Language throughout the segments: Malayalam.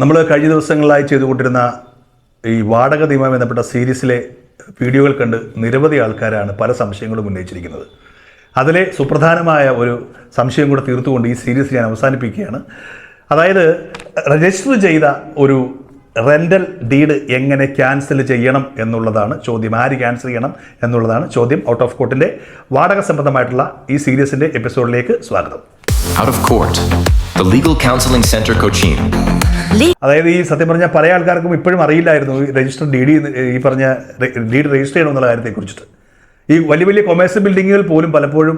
നമ്മൾ കഴിഞ്ഞ ദിവസങ്ങളായി ചെയ്തുകൊണ്ടിരുന്ന ഈ വാടക നിയമം ബന്ധപ്പെട്ട സീരീസിലെ വീഡിയോകൾ കണ്ട് നിരവധി ആൾക്കാരാണ് പല സംശയങ്ങളും ഉന്നയിച്ചിരിക്കുന്നത്. അതിലെ സുപ്രധാനമായ ഒരു സംശയം കൂടെ തീർത്തുകൊണ്ട് ഈ സീരീസ് ഞാൻ അവസാനിപ്പിക്കുകയാണ്. അതായത് രജിസ്റ്റർ ചെയ്ത ഒരു റെന്റൽ ഡീഡ് എങ്ങനെ ക്യാൻസൽ ചെയ്യണം എന്നുള്ളതാണ് ചോദ്യം. ആര് ക്യാൻസൽ ചെയ്യണം എന്നുള്ളതാണ് ചോദ്യം. ഔട്ട് ഓഫ് കോർട്ടിന്റെ വാടക സംബന്ധമായിട്ടുള്ള ഈ സീരീസിന്റെ എപ്പിസോഡിലേക്ക് സ്വാഗതം. Out of Court, the Legal Counseling Center Cochin. അതായത് ഈ സത്യം പറഞ്ഞാൽ പല ആൾക്കാർക്കും ഇപ്പോഴും അറിയില്ലായിരുന്നു ഈ രജിസ്റ്റർ ഡി ഡി ഈ പറഞ്ഞ ഡി ഡി രജിസ്റ്റർ ചെയ്യണം എന്നുള്ള കാര്യത്തെക്കുറിച്ചിട്ട്. ഈ വലിയ വലിയ കൊമേഴ്സ്യൽ ബിൽഡിങ്ങുകൾ പോലും പലപ്പോഴും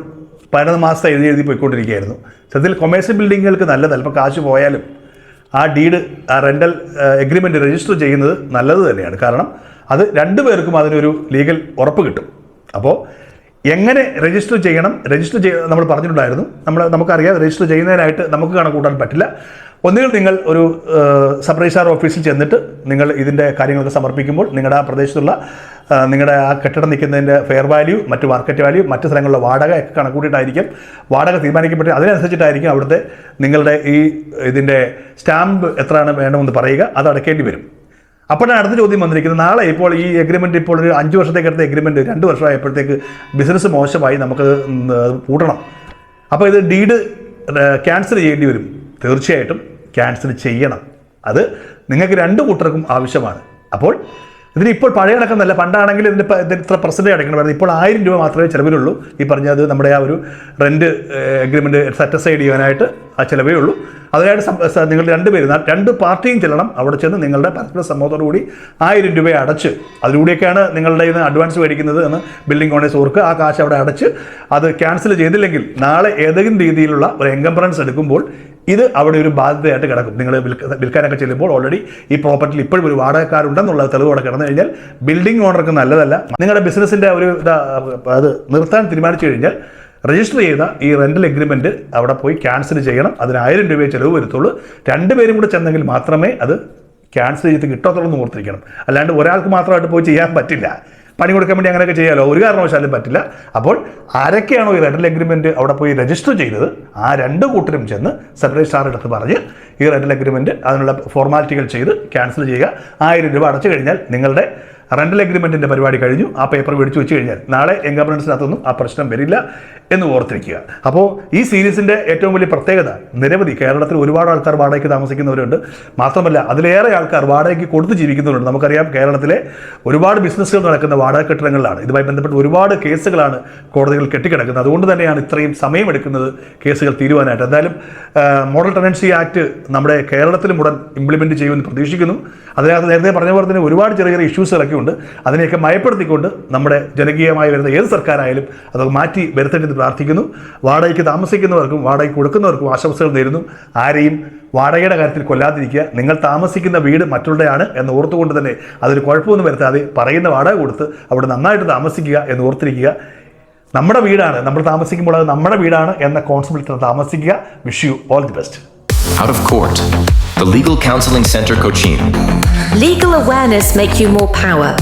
പതിനൊന്ന് മാസത്തെ എഴുതി എഴുതി പോയിക്കൊണ്ടിരിക്കുകയായിരുന്നു. സത്യത്തിൽ കൊമേഴ്സ്യൽ ബിൽഡിങ്ങുകൾക്ക് നല്ലത് അല്പം കാശ് പോയാലും ആ ഡീഡ് ആ റെന്റൽ എഗ്രിമെന്റ് രജിസ്റ്റർ ചെയ്യുന്നത് നല്ലത് തന്നെയാണ്. കാരണം അത് രണ്ടുപേർക്കും അതിനൊരു ലീഗൽ ഉറപ്പ് കിട്ടും. അപ്പോൾ എങ്ങനെ രജിസ്റ്റർ ചെയ്യണം? രജിസ്റ്റർ ചെയ്യ നമ്മൾ പറഞ്ഞിട്ടുണ്ടായിരുന്നു. നമ്മൾ നമുക്കറിയാം രജിസ്റ്റർ ചെയ്യുന്നതിനായിട്ട് നമുക്ക് കണക്കൂട്ടാൻ പറ്റില്ല. ഒന്നുകിൽ നിങ്ങൾ ഒരു സബ് രജിസ്ട്രാർ ഓഫീസിൽ ചെന്നിട്ട് നിങ്ങൾ ഇതിന്റെ കാര്യങ്ങളൊക്കെ സമർപ്പിക്കുമ്പോൾ നിങ്ങളുടെ ആ പ്രദേശത്തുള്ള നിങ്ങളുടെ ആ കെട്ടിടം നിൽക്കുന്നതിന്റെ ഫെയർ വാല്യൂ മറ്റ് മാർക്കറ്റ് വാല്യൂ മറ്റ് സ്ഥലങ്ങളിലെ വാടക ഒക്കെ കണക്കൂട്ടിയിട്ടായിരിക്കും വാടക തീരുമാനിക്കപ്പെട്ട് അതിനനുസരിച്ചിട്ടായിരിക്കും അവിടുത്തെ നിങ്ങളുടെ ഈ ഇതിന്റെ സ്റ്റാമ്പ് എത്രയാണ് വേണമെന്ന് പറയുക. അത് അടക്കേണ്ടി വരും. അപ്പോഴാണ് അടുത്ത ചോദ്യം വന്നിരിക്കുന്നത്. നാളെ ഇപ്പോൾ ഈ എഗ്രിമെന്റ് ഇപ്പോൾ ഒരു അഞ്ച് വർഷത്തേക്ക് എടുത്ത എഗ്രിമെന്റ് രണ്ട് വർഷമായപ്പോഴത്തേക്ക് ബിസിനസ് മോശമായി നമുക്ക് കൂട്ടണം. അപ്പോൾ ഇത് ഡീഡ് ക്യാൻസൽ ചെയ്യേണ്ടി വരും. തീർച്ചയായിട്ടും ക്യാൻസൽ ചെയ്യണം. അത് നിങ്ങൾക്ക് രണ്ട് കൂട്ടർക്കും ആവശ്യമാണ്. അപ്പോൾ ഇതിന് ഇപ്പോൾ പഴയ കണക്കൊന്നല്ല പണ്ടാണെങ്കിൽ ഇതിന്റെ ഇത്ര പെർസെന്റേജ് അടയ്ക്കണമായിരുന്നു. ഇപ്പോൾ ആയിരം രൂപ മാത്രമേ ചിലവിലുള്ളൂ. ഈ പറഞ്ഞത് നമ്മുടെ ആ ഒരു റെന്റ് എഗ്രിമെന്റ് സാറ്റിസ്ഫൈഡ് ചെയ്യാനായിട്ട് ആ ചിലവേ ഉള്ളൂ. അതിനായിട്ട് നിങ്ങൾ രണ്ടുപേരും രണ്ട് പാർട്ടിയും ചെല്ലണം. അവിടെ ചെന്ന് നിങ്ങളുടെ പരസ്പര സമ്മതത്തോടു കൂടി ആയിരം രൂപ അടച്ച് അതിലൂടെയൊക്കെയാണ് നിങ്ങളുടെ ഇന്ന് അഡ്വാൻസ് മേടിക്കുന്നത് എന്ന് ബിൽഡിംഗ് ഓണേഴ്സ് ഓർക്ക് ആ കാശ് അവിടെ അടച്ച് അത് ക്യാൻസൽ ചെയ്തില്ലെങ്കിൽ നാളെ ഏതെങ്കിലും രീതിയിലുള്ള ഒരു എൻകംപ്രൻസ് എടുക്കുമ്പോൾ ഇത് അവിടെ ഒരു ബാധ്യതയായിട്ട് കിടക്കും. നിങ്ങൾ വിൽക്ക വിൽക്കാനൊക്കെ ചെല്ലുമ്പോൾ ഓൾറെഡി ഈ പ്രോപ്പർട്ടിയിൽ ഇപ്പോഴും ഒരു വാടകക്കാരുണ്ടെന്നുള്ള തെളിവ് അവിടെ കിടന്നു കഴിഞ്ഞാൽ ബിൽഡിംഗ് ഓണർക്ക് നല്ലതല്ല. നിങ്ങളുടെ ബിസിനസ്സിന്റെ ഒരു അത് നിർത്താൻ തീരുമാനിച്ചു കഴിഞ്ഞാൽ രജിസ്റ്റർ ചെയ്ത ഈ റെന്റൽ എഗ്രിമെന്റ് അവിടെ പോയി ക്യാൻസൽ ചെയ്യണം. അതിന് ആയിരം രൂപയെ ചിലവ് വരുത്തുള്ളൂ. രണ്ടുപേരും കൂടെ ചെന്നെങ്കിൽ മാത്രമേ അത് ക്യാൻസൽ ചെയ്ത് കിട്ടത്തുള്ളൂ എന്ന് ഓർത്തിരിക്കണം. അല്ലാണ്ട് ഒരാൾക്ക് മാത്രമായിട്ട് പോയി ചെയ്യാൻ പറ്റില്ല. പണി കൊടുക്കാൻ വേണ്ടി അങ്ങനെയൊക്കെ ചെയ്യാലോ? ഒരു കാരണവശാലും പറ്റില്ല. അപ്പോൾ ആരൊക്കെയാണോ ഈ റെന്റൽ എഗ്രിമെന്റ് അവിടെ പോയി രജിസ്റ്റർ ചെയ്തത്? ആ രണ്ട് കൂട്ടരും ചെന്ന് സെക്രട്ടറി സ്റ്റാർ എടുത്ത് പറഞ്ഞ് ഈ റെന്റൽ എഗ്രിമെന്റ് അതിനുള്ള ഫോർമാലിറ്റികൾ ചെയ്ത് ക്യാൻസൽ ചെയ്യുക. ആയിരം രൂപ അടച്ചു കഴിഞ്ഞാൽ നിങ്ങളുടെ റെന്റൽ അഗ്രിമെന്റിന്റെ പരിപാടി കഴിഞ്ഞു. ആ പേപ്പർ മേടിച്ച് വെച്ച് കഴിഞ്ഞാൽ നാളെ എൻഗവർണൻസിനകത്തൊന്നും ആ പ്രശ്നം വരില്ല എന്ന് ഓർത്തിരിക്കുക. അപ്പോൾ ഈ സീരീസിന്റെ ഏറ്റവും വലിയ പ്രത്യേകത നിരവധി കേരളത്തിൽ ഒരുപാട് ആൾക്കാർ വാടകയ്ക്ക് താമസിക്കുന്നവരുണ്ട്. മാത്രമല്ല അതിലേറെ ആൾക്കാർ വാടകയ്ക്ക് കൊടുത്ത് ജീവിക്കുന്നവരുണ്ട്. നമുക്കറിയാം കേരളത്തിലെ ഒരുപാട് ബിസിനസ്സുകൾ നടക്കുന്ന വാടക കെട്ടിടങ്ങളിലാണ്. ഇതുമായി ബന്ധപ്പെട്ട് ഒരുപാട് കേസുകളാണ് കോടതികൾ കെട്ടിക്കിടക്കുന്നത്. അതുകൊണ്ട് തന്നെയാണ് ഇത്രയും സമയമെടുക്കുന്നത് കേസുകൾ തീരുവാനായിട്ട്. എന്തായാലും മോഡൽ ടെനൻസി ആക്ട് നമ്മുടെ കേരളത്തിലും ഉടൻ ഇംപ്ലിമെന്റ് ചെയ്യുമെന്ന് പ്രതീക്ഷിക്കുന്നു. അതിനകത്ത് നേരത്തെ പറഞ്ഞ പോലെ തന്നെ ഒരുപാട് ചെറിയ ചെറിയ ഇഷ്യൂസുകളൊക്കെ ഉണ്ട് അതിനെയൊക്കെ മയപ്പെടുത്തിക്കൊണ്ട് നമ്മുടെ ജനകീയമായി വരുന്ന ഏത് സർക്കാരായാലും അതൊക്കെ മാറ്റി വരുത്തേണ്ടത് പ്രാർത്ഥിക്കുന്നു. വാടകയ്ക്ക് താമസിക്കുന്നവർക്കും വാടകയ്ക്ക് കൊടുക്കുന്നവർക്കും ആശംസകൾ നേരുന്നു. ആരെയും വാടകയുടെ കാര്യത്തിൽ കൊല്ലാതിരിക്കുക. നിങ്ങൾ താമസിക്കുന്ന വീട് മറ്റുള്ളവയാണ് എന്ന് ഓർത്തുകൊണ്ട് തന്നെ അതൊരു കുഴപ്പമൊന്നും വരുത്താതെ പറയുന്ന വാടക കൊടുത്ത് അവിടെ നന്നായിട്ട് താമസിക്കുക എന്ന് ഓർത്തിരിക്കുക. നമ്മുടെ വീടാണ്. നമ്മൾ താമസിക്കുമ്പോൾ അത് നമ്മുടെ വീടാണ് എന്ന കോൺസെപ്റ്റിൽ താമസിക്കുക. Wish you all the best Out of Court, the Legal Counseling Center Cochin. Legal awareness make you more power.